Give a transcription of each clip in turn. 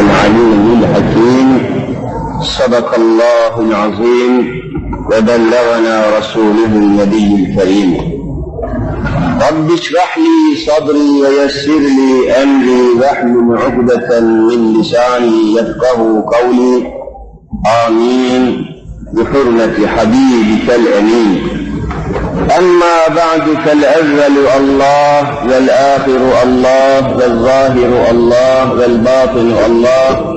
العليم الحكيم صدق الله العظيم وبلغنا رسوله النبي الكريم. رب اشرح لي صدري ويسر لي أمري واحلل عقدة من لساني يفقه قولي. آمين. بحرمة حبيبك الأمين. أما بعد فالأول الله والآخر الله والظاهر الله والباطن الله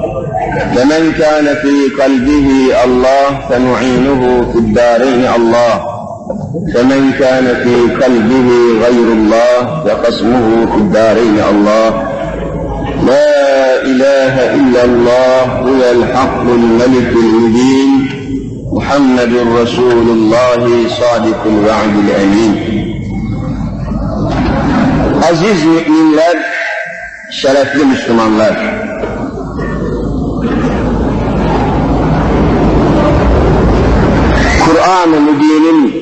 فمن كان في قلبه الله فنعينه في الدارين الله فمن كان في قلبه غير الله فقسمه في الدارين الله لا إله إلا الله هو الحق الملك المبين محمد رسول الله صادق الوعد الأمين Aziz müminler, şerefli Müslümanlar. Kur'an-ı Mübin'in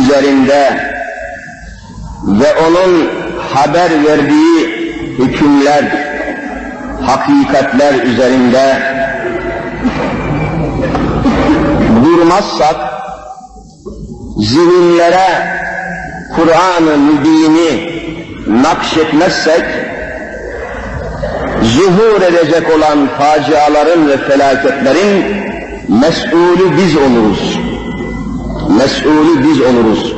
üzerinde ve onun haber verdiği hükümler, hakikatler üzerinde durmazsak, zihinlere Kur'an-ı Mübin'i nakşetmezsek, zuhur edecek olan faciaların ve felaketlerin mesulü biz oluruz. Mesulü biz oluruz.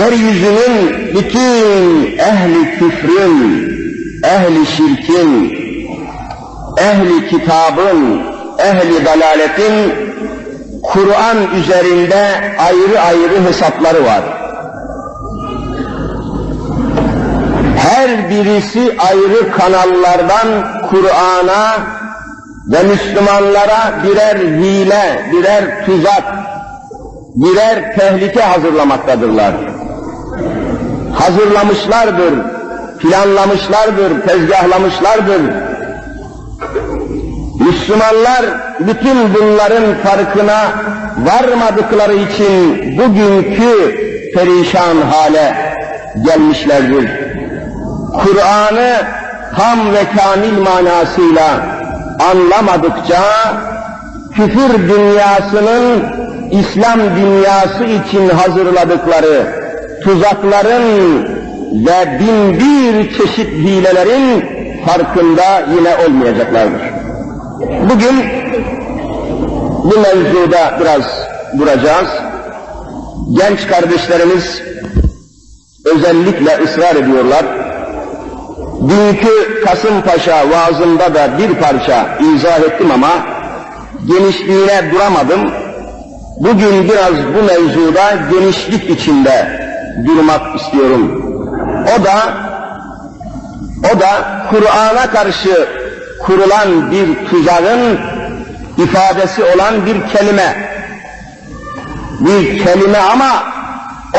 Yeryüzünün bütün ehli küfrün, ehli şirkin, ehli kitabın, ehli dalaletin Kur'an üzerinde ayrı ayrı hesapları var. Her birisi ayrı kanallardan Kur'an'a ve Müslümanlara birer hile, birer tuzak, birer tehlike hazırlamaktadırlar. Hazırlamışlardır, planlamışlardır, tezgahlamışlardır. Müslümanlar bütün bunların farkına varmadıkları için bugünkü perişan hale gelmişlerdir. Kur'an'ı tam ve kamil manasıyla anlamadıkça küfür dünyasının İslam dünyası için hazırladıkları tuzakların ve bin bir çeşit hilelerin farkında yine olmayacaklardır. Bugün bu mevzuda biraz duracağız. Genç kardeşlerimiz özellikle ısrar ediyorlar. Dünkü Kasımpaşa vaazında da bir parça izah ettim ama genişliğine duramadım. Bugün biraz bu mevzuda genişlik içinde durmak istiyorum. O da o da Kur'an'a karşı kurulan bir tuzağın ifadesi olan bir kelime. Bir kelime ama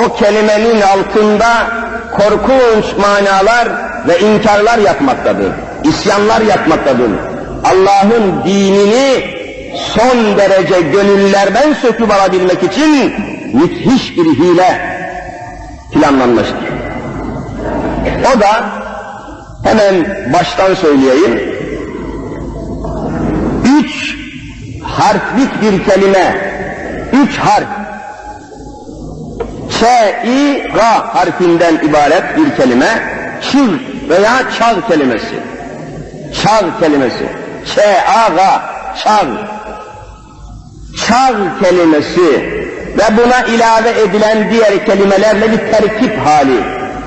o kelimenin altında korkunç manalar ve inkarlar yatmaktadır. İsyanlar yatmaktadır. Allah'ın dinini son derece gönüllerden söküp alabilmek için müthiş bir hile planlanmıştır. O da hemen baştan söyleyeyim. Üç harflik bir kelime, üç harf, Ç-i-G harfinden ibaret bir kelime, çığ veya çağ kelimesi. Çağ kelimesi. Ç-a-g, çağ. Çağ kelimesi ve buna ilave edilen diğer kelimelerle bir terkip hali,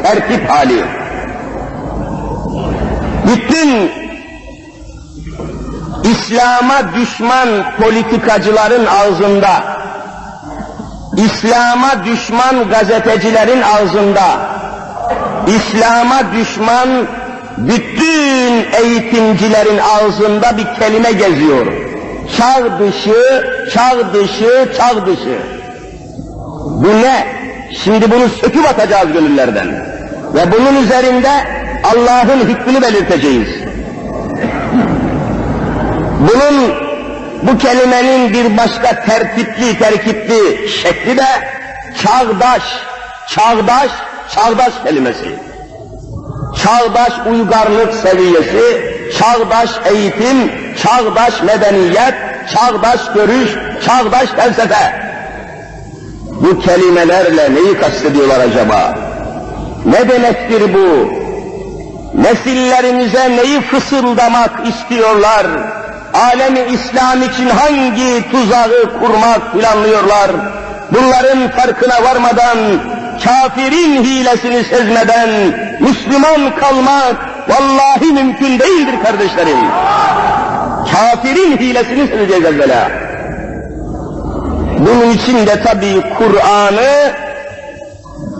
terkip hali. Bütün İslam'a düşman politikacıların ağzında, İslam'a düşman gazetecilerin ağzında, İslam'a düşman bütün eğitimcilerin ağzında bir kelime geziyor. Çağ dışı, çağ dışı, çağ dışı. Bu ne? Şimdi bunu söküp atacağız gönüllerden. Ve bunun üzerinde Allah'ın hükmünü belirteceğiz. Bunun bu kelimenin bir başka tertipli, terkipli şekli de çağdaş, çağdaş, çağdaş kelimesi. çağdaş uygarlık seviyesi, çağdaş eğitim, çağdaş medeniyet, çağdaş görüş, çağdaş felsefe. Bu kelimelerle neyi kastediyorlar acaba? Ne demektir bu? Nesillerimize neyi fısıldamak istiyorlar? Alemi İslam için hangi tuzağı kurmak planlıyorlar? Bunların farkına varmadan, kafirin hilesini sezmeden, Müslüman kalmak vallahi mümkün değildir kardeşlerim. Kafirin hilesini sezeceğiz evvela. Bunun için de tabii Kur'an'ı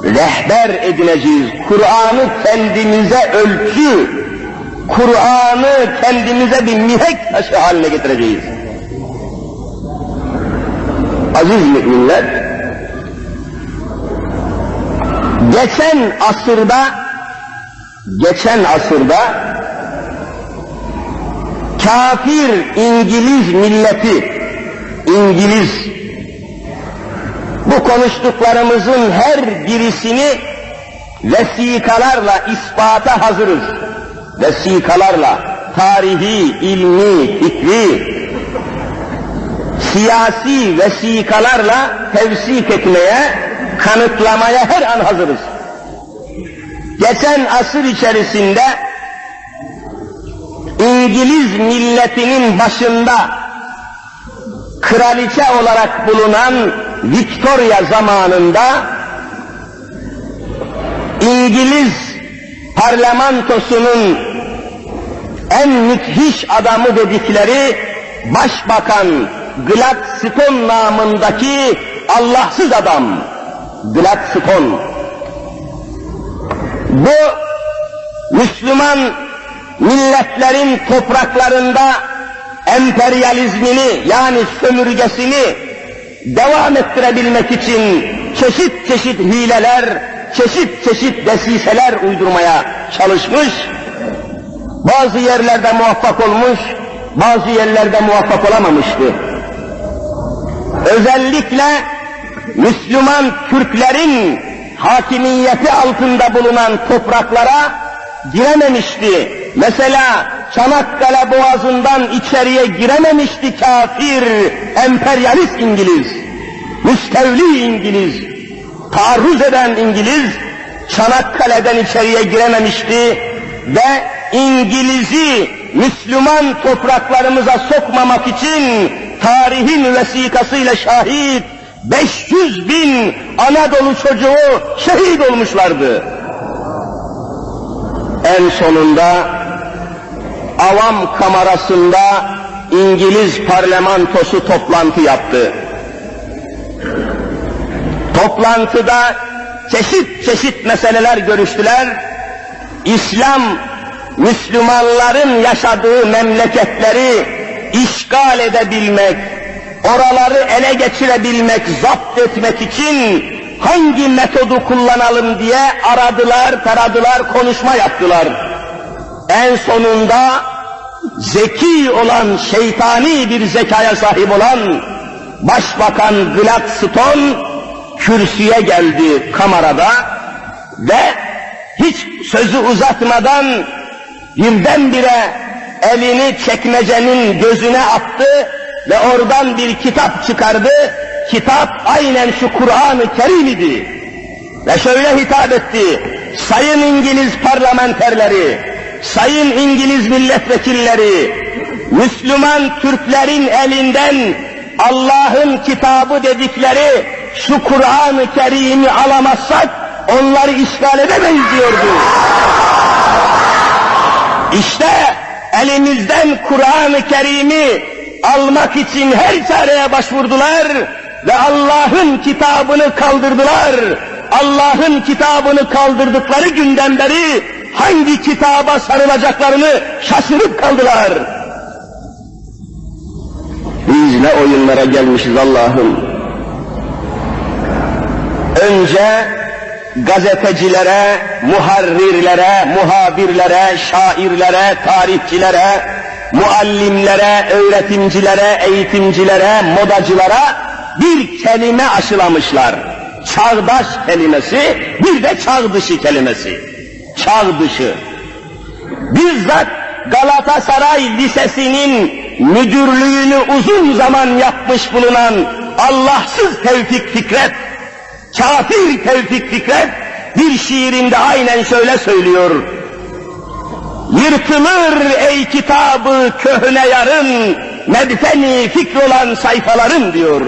rehber edineceğiz. Kur'an'ı kendimize ölçü, Kur'an'ı kendimize bir mihenk taşı haline getireceğiz. Aziz müminler, geçen asırda, geçen asırda kafir İngiliz milleti, İngiliz bu konuştuklarımızın her birisini vesikalarla ispata hazırız. Vesikalarla, tarihi, ilmi, fikri, siyasi vesikalarla tevsik etmeye, kanıtlamaya her an hazırız. Geçen asır içerisinde İngiliz milletinin başında kraliçe olarak bulunan Victoria zamanında İngiliz parlamentosunun en müthiş adamı dedikleri Başbakan Gladstone namındaki Allahsız adam Gladstone. Bu Müslüman milletlerin topraklarında emperyalizmini yani sömürgesini devam ettirebilmek için çeşit çeşit hileler, çeşit çeşit desiseler uydurmaya çalışmış. Bazı yerlerde muvaffak olmuş, bazı yerlerde muvaffak olamamıştı. Özellikle Müslüman Türklerin hakimiyeti altında bulunan topraklara girememişti. Mesela Çanakkale Boğazı'ndan içeriye girememişti kafir, emperyalist İngiliz, müstevli İngiliz, taarruz eden İngiliz, Çanakkale'den içeriye girememişti ve İngiliz'i Müslüman topraklarımıza sokmamak için tarihin vesikasıyla şahit 500 bin Anadolu çocuğu şehit olmuşlardı. En sonunda avam kamerasında İngiliz parlamentosu toplantı yaptı. Toplantıda çeşit çeşit meseleler görüştüler. İslam Müslümanların yaşadığı memleketleri işgal edebilmek, oraları ele geçirebilmek, zapt etmek için hangi metodu kullanalım diye aradılar, taradılar, konuşma yaptılar. En sonunda zeki olan, şeytani bir zekaya sahip olan Başbakan Gladstone kürsüye geldi kamerada ve hiç sözü uzatmadan birdenbire elini çekmecenin gözüne attı ve oradan bir kitap çıkardı. Kitap aynen şu Kur'an-ı Kerim idi. Ve şöyle hitap etti. Sayın İngiliz parlamenterleri, sayın İngiliz milletvekilleri, Müslüman Türklerin elinden Allah'ın kitabı dedikleri şu Kur'an-ı Kerim'i alamazsak onları işgal edemeyiz diyordu. İşte elimizden Kur'an-ı Kerim'i almak için her çareye başvurdular ve Allah'ın kitabını kaldırdılar. Allah'ın kitabını kaldırdıkları günden beri hangi kitaba sarılacaklarını şaşırıp kaldılar. Biz ne oyunlara gelmişiz Allah'ım. Önce gazetecilere, muharrirlere, muhabirlere, şairlere, tarihçilere, muallimlere, öğretimcilere, eğitimcilere, modacılara bir kelime aşılamışlar. Çağdaş kelimesi, bir de çağ dışı kelimesi. çağ dışı. Bizzat Galatasaray Lisesi'nin müdürlüğünü uzun zaman yapmış bulunan Allahsız Tevfik Fikret, kafir Tevfik Fikret bir şiirinde aynen şöyle söylüyor. Yırtılır ey kitabı köhne yarın, medfeni fikr olan sayfaların diyor.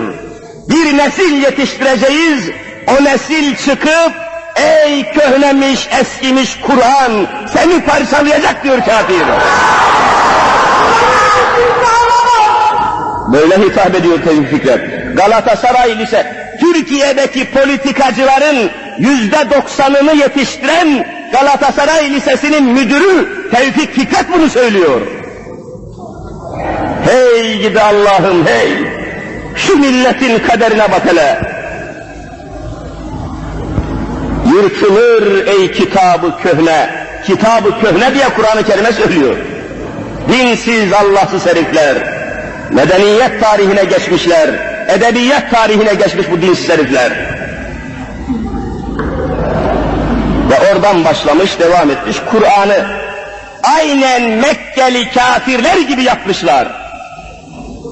Bir nesil yetiştireceğiz, o nesil çıkıp ey köhnemiş eskimiş Kur'an seni parçalayacak diyor kafir. Böyle hitap ediyor Tevfik Fikret. Galatasaray Lise, Türkiye'deki politikacıların yüzde doksanını yetiştiren Galatasaray Lisesi'nin müdürü Tevfik Fikret bunu söylüyor. Hey gidi Allah'ım hey! Şu milletin kaderine bak hele! Yırtılır ey kitabı köhne, kitabı köhne diye Kur'an-ı Kerim'e söylüyor. Dinsiz Allahsız herifler, medeniyet tarihine geçmişler, edebiyet tarihine geçmiş bu dinsiz herifler. Ve oradan başlamış, devam etmiş Kur'an'ı aynen Mekkeli kafirler gibi yapmışlar.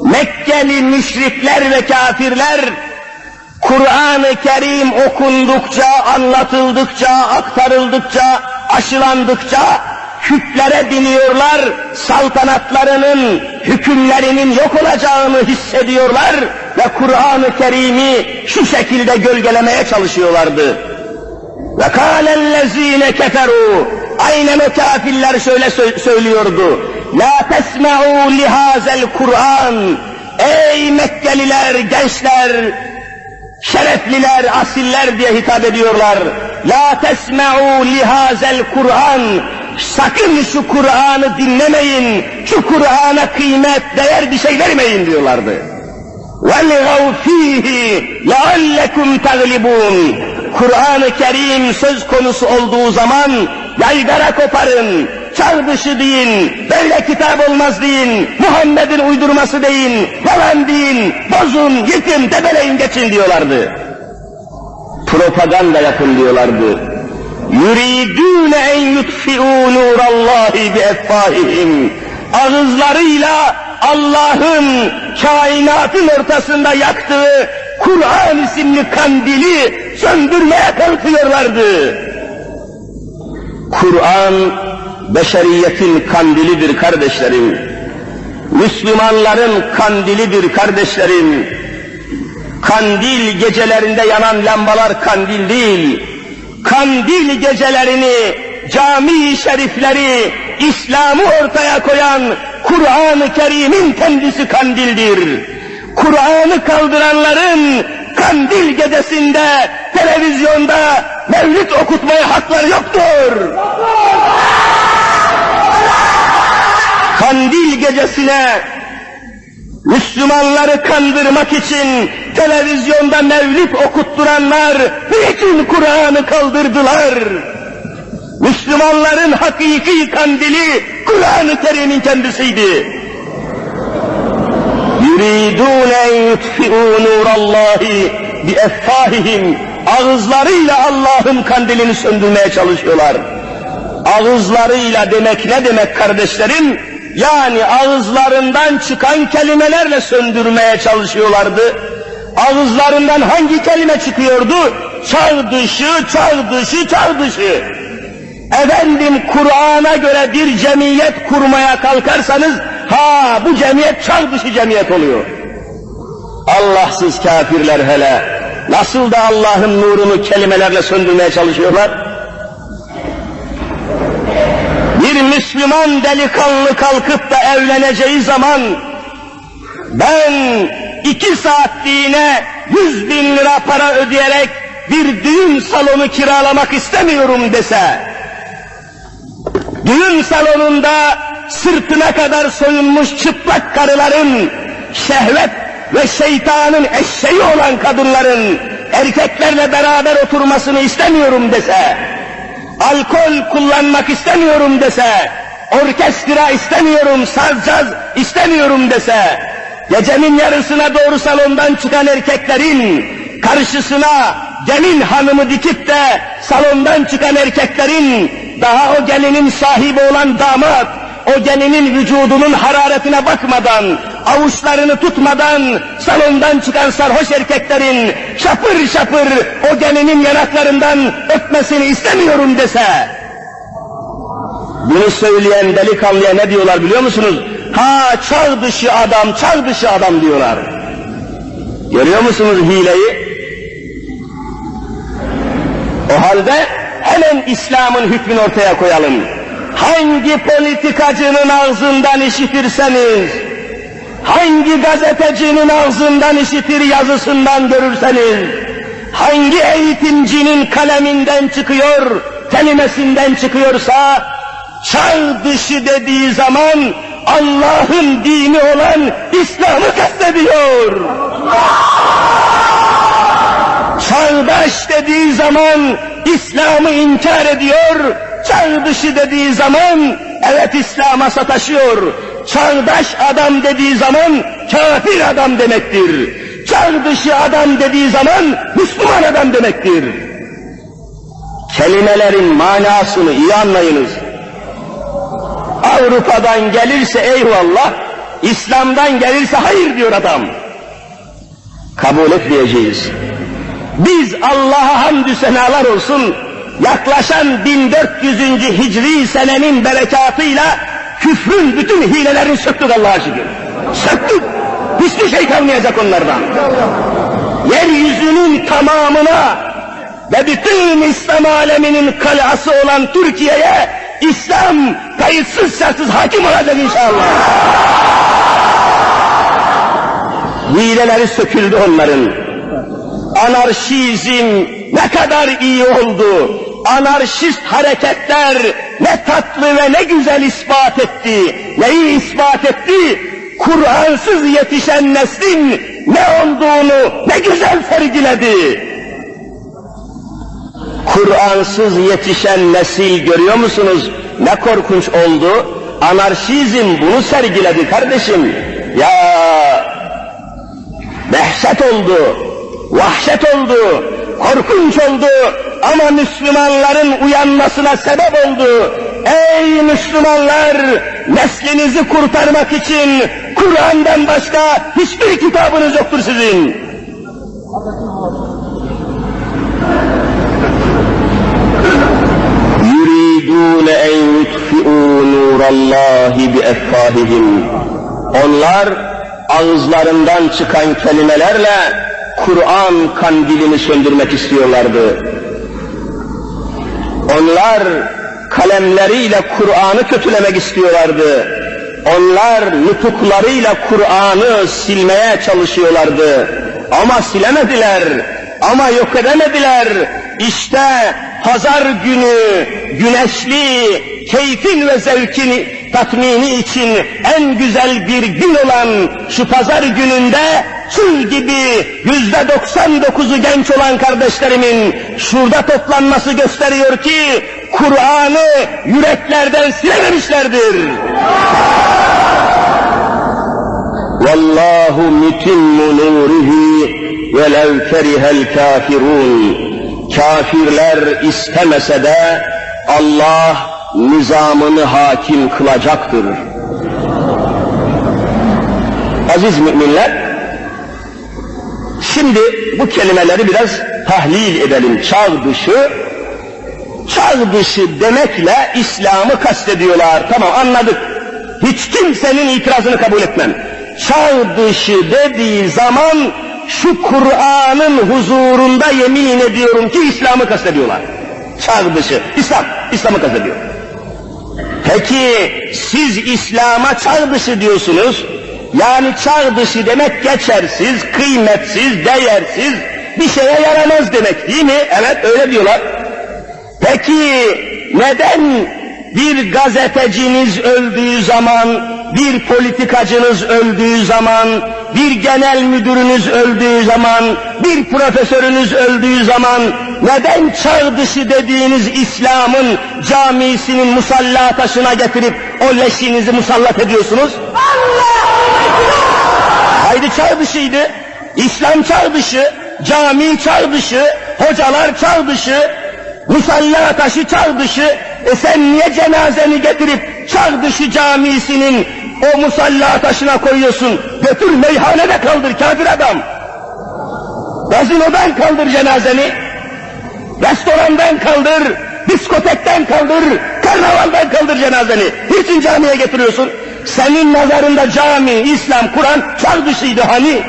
Mekkeli müşrikler ve kafirler Kur'an-ı Kerim okundukça, anlatıldıkça, aktarıldıkça, aşılandıkça küplere biniyorlar, saltanatlarının, hükümlerinin yok olacağını hissediyorlar ve Kur'an-ı Kerim'i şu şekilde gölgelemeye çalışıyorlardı. Ve kâlellezîne keferû aynen o kafirler şöyle sö- söylüyordu. La tesme'û lihazel Kur'an ey Mekkeliler, gençler, şerefliler, asiller diye hitap ediyorlar. La tesme'u lihazel Kur'an. Sakın şu Kur'an'ı dinlemeyin. Şu Kur'an'a kıymet, değer bir şey vermeyin diyorlardı. وَلْغَوْ ف۪يهِ لَعَلَّكُمْ تَغْلِبُونَ Kur'an-ı Kerim söz konusu olduğu zaman yaygara koparın, çağ dışı deyin, böyle kitap olmaz deyin, Muhammed'in uydurması deyin, yalan deyin, bozun, yıkın, debeleyin geçin diyorlardı. Propaganda yapın diyorlardı. Yuridûne en yutfi'û nûrallâhi bieffâhihim. Ağızlarıyla Allah'ın kainatın ortasında yaktığı Kur'an isimli kandili söndürmeye kalkıyorlardı. Kur'an beşeriyetin kandilidir kardeşlerim. Müslümanların kandilidir kardeşlerim. Kandil gecelerinde yanan lambalar kandil değil. Kandil gecelerini, cami şerifleri, İslam'ı ortaya koyan Kur'an-ı Kerim'in kendisi kandildir. Kur'an'ı kaldıranların kandil gecesinde televizyonda mevlüt okutmaya hakları yoktur. Kandil gecesine Müslümanları kandırmak için televizyonda mevlid okutturanlar niçin Kur'an'ı kaldırdılar? Müslümanların hakiki kandili Kur'an-ı Kerim'in kendisiydi. يُرِيدُونَ اَنْ يُطْفِئُوا نُورَ اللّٰهِ بِاَفْفَاهِهِمْ Ağızlarıyla Allah'ın kandilini söndürmeye çalışıyorlar. Ağızlarıyla demek ne demek kardeşlerim? Yani ağızlarından çıkan kelimelerle söndürmeye çalışıyorlardı. Ağızlarından hangi kelime çıkıyordu? Çağ dışı, çağ dışı, çağ dışı. Efendim Kur'an'a göre bir cemiyet kurmaya kalkarsanız ha bu cemiyet çağ dışı cemiyet oluyor. Allahsız kafirler hele nasıl da Allah'ın nurunu kelimelerle söndürmeye çalışıyorlar? Bir Müslüman delikanlı kalkıp da evleneceği zaman ben iki saatliğine yüz bin lira para ödeyerek bir düğün salonu kiralamak istemiyorum dese, düğün salonunda sırtına kadar soyunmuş çıplak karıların, şehvet ve şeytanın eşeği olan kadınların erkeklerle beraber oturmasını istemiyorum dese, alkol kullanmak istemiyorum dese, orkestra istemiyorum, saz caz istemiyorum dese, gecenin yarısına doğru salondan çıkan erkeklerin karşısına gelin hanımı dikip de salondan çıkan erkeklerin daha o gelinin sahibi olan damat o gelinin vücudunun hararetine bakmadan, avuçlarını tutmadan salondan çıkan sarhoş erkeklerin şapır şapır o gelinin yanaklarından öpmesini istemiyorum dese, bunu söyleyen delikanlıya ne diyorlar biliyor musunuz? Ha çağ dışı adam, çağ dışı adam diyorlar. Görüyor musunuz hileyi? O halde hemen İslam'ın hükmünü ortaya koyalım. Hangi politikacının ağzından işitirseniz, hangi gazetecinin ağzından işitir yazısından görürseniz, hangi eğitimcinin kaleminden çıkıyor, kelimesinden çıkıyorsa, çağ dışı dediği zaman Allah'ın dini olan İslam'ı kastediyor. Çağdaş dediği zaman İslam'ı inkar ediyor, çağ dışı dediği zaman evet İslam'a sataşıyor. Çağdaş adam dediği zaman kafir adam demektir. Çağ dışı adam dediği zaman Müslüman adam demektir. Kelimelerin manasını iyi anlayınız. Avrupa'dan gelirse eyvallah, İslam'dan gelirse hayır diyor adam. Kabul etmeyeceğiz. Biz Allah'a hamdü senalar olsun, yaklaşan 1400. Hicri senenin berekatıyla küfrün bütün hilelerini söktük Allah'a şükür. Söktük. Hiçbir şey kalmayacak onlardan. Yeryüzünün tamamına ve bütün İslam aleminin kalası olan Türkiye'ye İslam kayıtsız şartsız hakim olacak inşallah. Hileleri söküldü onların. Anarşizm ne kadar iyi oldu. Anarşist hareketler ne tatlı ve ne güzel ispat etti. Neyi ispat etti? Kur'ansız yetişen neslin ne olduğunu ne güzel sergiledi. Kur'ansız yetişen nesil görüyor musunuz? Ne korkunç oldu. Anarşizm bunu sergiledi kardeşim. Ya dehşet oldu, vahşet oldu, korkunç oldu ama Müslümanların uyanmasına sebep oldu. Ey Müslümanlar! Neslinizi kurtarmak için Kur'an'dan başka hiçbir kitabınız yoktur sizin. yuridûne en yutfi'û nurallâhi bi'effâhihim. Onlar ağızlarından çıkan kelimelerle Kur'an kandilini söndürmek istiyorlardı. Onlar kalemleriyle Kur'an'ı kötülemek istiyorlardı. Onlar nutuklarıyla Kur'an'ı silmeye çalışıyorlardı. Ama silemediler. Ama yok edemediler. İşte pazar günü güneşli, keyfin ve zevkin tatmini için en güzel bir gün olan şu pazar gününde çıl gibi yüzde 99'u genç olan kardeşlerimin şurada toplanması gösteriyor ki Kur'an'ı yüreklerden silememişlerdir. Vallahu mutimmu nurihi velev kerihel kafirun. Kafirler istemese de Allah nizamını hakim kılacaktır. Aziz müminler, şimdi bu kelimeleri biraz tahlil edelim. Çağ dışı, çağ dışı demekle İslam'ı kastediyorlar. Tamam anladık. Hiç kimsenin itirazını kabul etmem. Çağ dışı dediği zaman şu Kur'an'ın huzurunda yemin ediyorum ki İslam'ı kastediyorlar. Çağ dışı, İslam, İslam'ı kastediyor. Peki siz İslam'a çağ dışı diyorsunuz. Yani çağ dışı demek geçersiz, kıymetsiz, değersiz, bir şeye yaramaz demek değil mi? Evet öyle diyorlar. Peki neden bir gazeteciniz öldüğü zaman, bir politikacınız öldüğü zaman, bir genel müdürünüz öldüğü zaman, bir profesörünüz öldüğü zaman neden çağ dışı dediğiniz İslam'ın camisinin musalla taşına getirip o leşinizi musallat ediyorsunuz? Allah! Haydi çağ dışıydı. İslam çağ dışı, cami çağ dışı, hocalar çağ dışı, musalla taşı çağ dışı, e sen niye cenazeni getirip çağ dışı camisinin o musalla taşına koyuyorsun? Götür meyhanede kaldır kafir adam. Gazinodan kaldır cenazeni. Restorandan kaldır, diskotekten kaldır, karnavaldan kaldır cenazeni. Niçin camiye getiriyorsun? Senin nazarında cami, İslam, Kur'an çağ dışıydı hani.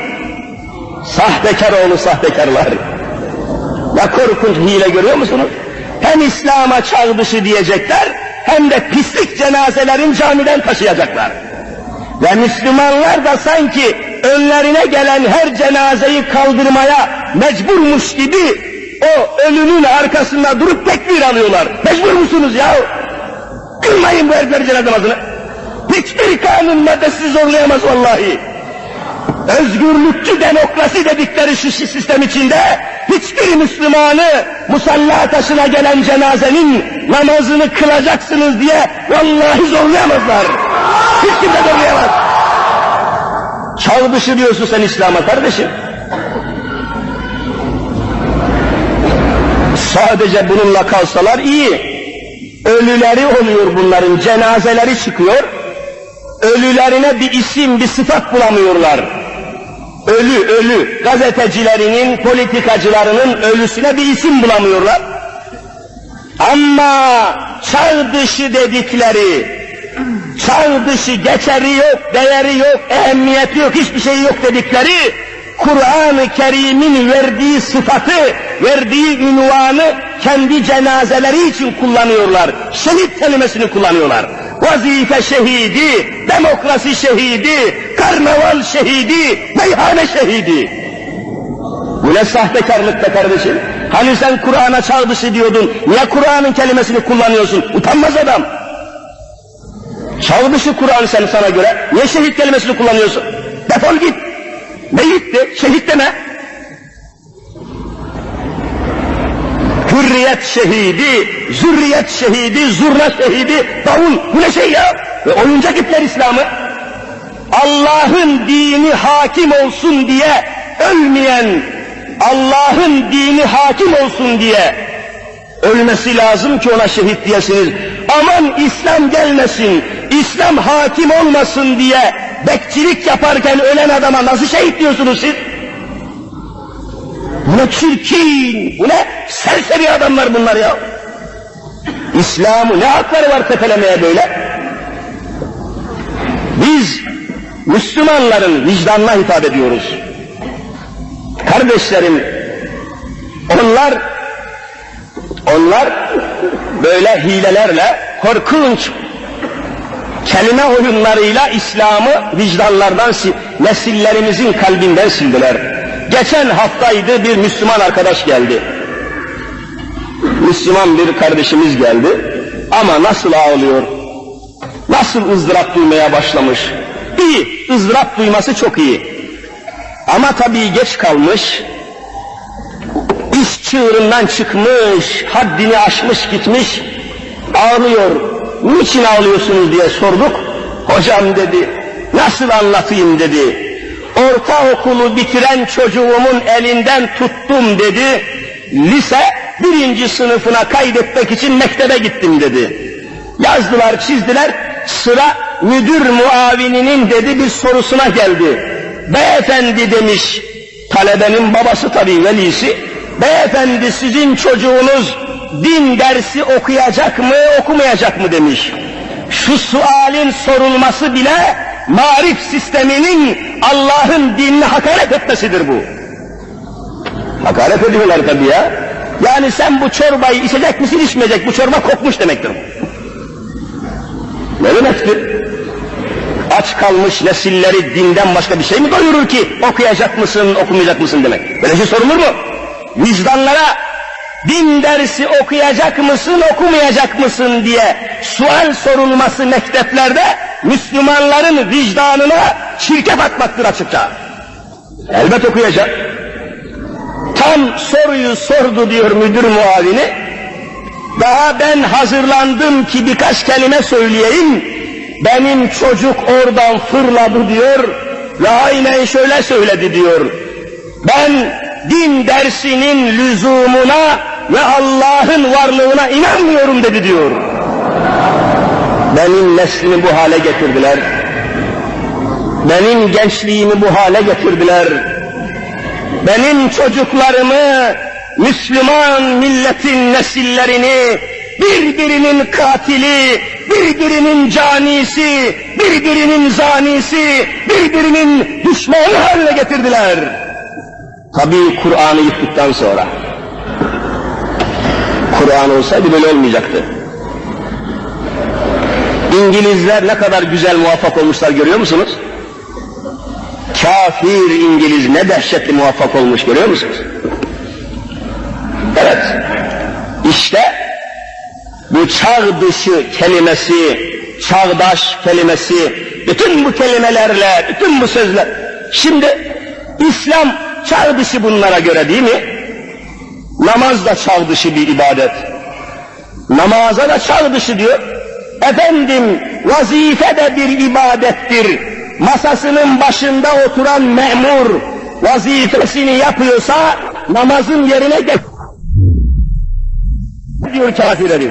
Sahtekar oğlu sahtekarlar. Ya korkunç hile görüyor musunuz? Hem İslam'a çağ dışı diyecekler, hem de pislik cenazelerin camiden taşıyacaklar. Ve Müslümanlar da sanki önlerine gelen her cenazeyi kaldırmaya mecburmuş gibi o ölünün arkasında durup tekbir alıyorlar. Mecbur musunuz ya? Kılmayın bu herifleri cenaze namazını. Hiçbir kanun maddesi zorlayamaz vallahi. Özgürlükçü demokrasi dedikleri şu sistem içinde hiçbir Müslümanı musalla taşına gelen cenazenin namazını kılacaksınız diye vallahi zorlayamazlar. Hiç kimse zorlayamaz. Çağ dışı diyorsun sen İslam'a kardeşim. Sadece bununla kalsalar iyi. Ölüleri oluyor bunların, cenazeleri çıkıyor. Ölülerine bir isim, bir sıfat bulamıyorlar. Ölü, ölü. Gazetecilerinin, politikacılarının ölüsüne bir isim bulamıyorlar. Ama çağ dışı dedikleri, çağ dışı geçeri yok, değeri yok, ehemmiyeti yok, hiçbir şey yok dedikleri Kur'an-ı Kerim'in verdiği sıfatı, verdiği ünvanı kendi cenazeleri için kullanıyorlar. Şehit kelimesini kullanıyorlar. Vazife şehidi, demokrasi şehidi, karnaval şehidi, meyhane şehidi. Bu ne sahtekarlık be kardeşim? Hani sen Kur'an'a çağ dışı diyordun, niye Kur'an'ın kelimesini kullanıyorsun? Utanmaz adam. Çağ dışı Kur'an sen sana göre, niye şehit kelimesini kullanıyorsun? Defol git. Meyitti, şehit deme. Hürriyet şehidi, zürriyet şehidi, zurna şehidi, davul. Bu ne şey ya? Ve oyuncak ipler İslam'ı. Allah'ın dini hakim olsun diye ölmeyen, Allah'ın dini hakim olsun diye ölmesi lazım ki ona şehit diyesiniz. Aman İslam gelmesin, İslam hakim olmasın diye bekçilik yaparken ölen adama nasıl şehit diyorsunuz siz? Bu ne çirkin, bu ne serseri adamlar bunlar ya. İslam'ı ne hakları var tepelemeye böyle? Biz Müslümanların vicdanına hitap ediyoruz. Kardeşlerim, onlar onlar böyle hilelerle, korkunç kelime oyunlarıyla İslam'ı vicdanlardan, nesillerimizin kalbinden sildiler. Geçen haftaydı bir Müslüman arkadaş geldi. Müslüman bir kardeşimiz geldi. Ama nasıl ağlıyor, nasıl ızdırap duymaya başlamış. İyi, ızdırap duyması çok iyi. Ama tabii geç kalmış, iş çığırından çıkmış, haddini aşmış gitmiş, ağlıyor. Niçin ağlıyorsunuz diye sorduk. Hocam dedi, nasıl anlatayım dedi. Ortaokulu bitiren çocuğumun elinden tuttum dedi. Lise birinci sınıfına kaydetmek için mektebe gittim dedi. Yazdılar, çizdiler. Sıra müdür muavininin dedi bir sorusuna geldi. Beyefendi demiş, talebenin babası tabii velisi. Beyefendi sizin çocuğunuz din dersi okuyacak mı, okumayacak mı demiş. Şu sualin sorulması bile marif sisteminin Allah'ın dinine hakaret etmesidir bu. Hakaret ediyorlar tabii ya. Yani sen bu çorbayı içecek misin, içmeyecek, bu çorba kokmuş demektir. Ne demektir? Aç kalmış nesilleri dinden başka bir şey mi doyurur ki okuyacak mısın, okumayacak mısın demek. Böyle şey sorulur mu? Vicdanlara din dersi okuyacak mısın, okumayacak mısın diye sual sorulması mekteplerde Müslümanların vicdanına şirket atmaktır açıkça. Elbet okuyacak. Tam soruyu sordu diyor müdür muavini. Daha ben hazırlandım ki birkaç kelime söyleyeyim. Benim çocuk oradan fırladı diyor ve aynen şöyle söyledi diyor. Ben din dersinin lüzumuna ve Allah'ın varlığına inanmıyorum dedi diyor. Benim neslimi bu hale getirdiler. Benim gençliğimi bu hale getirdiler. Benim çocuklarımı, Müslüman milletin nesillerini birbirinin katili, birbirinin canisi, birbirinin zanisi, birbirinin düşmanı haline getirdiler. Tabii Kur'an'ı yıktıktan sonra. Kur'an olsaydı böyle olmayacaktı. İngilizler ne kadar güzel muvaffak olmuşlar görüyor musunuz? Kafir İngiliz ne dehşetli muvaffak olmuş görüyor musunuz? Evet. İşte bu çağ dışı kelimesi, çağdaş kelimesi, bütün bu kelimelerle, bütün bu sözler. Şimdi İslam çağ dışı bunlara göre değil mi? Namaz da çağ dışı bir ibadet. Namaza da çağ dışı diyor. Efendim vazife de bir ibadettir. Masasının başında oturan memur vazifesini yapıyorsa namazın yerine geç diyor kafirleri.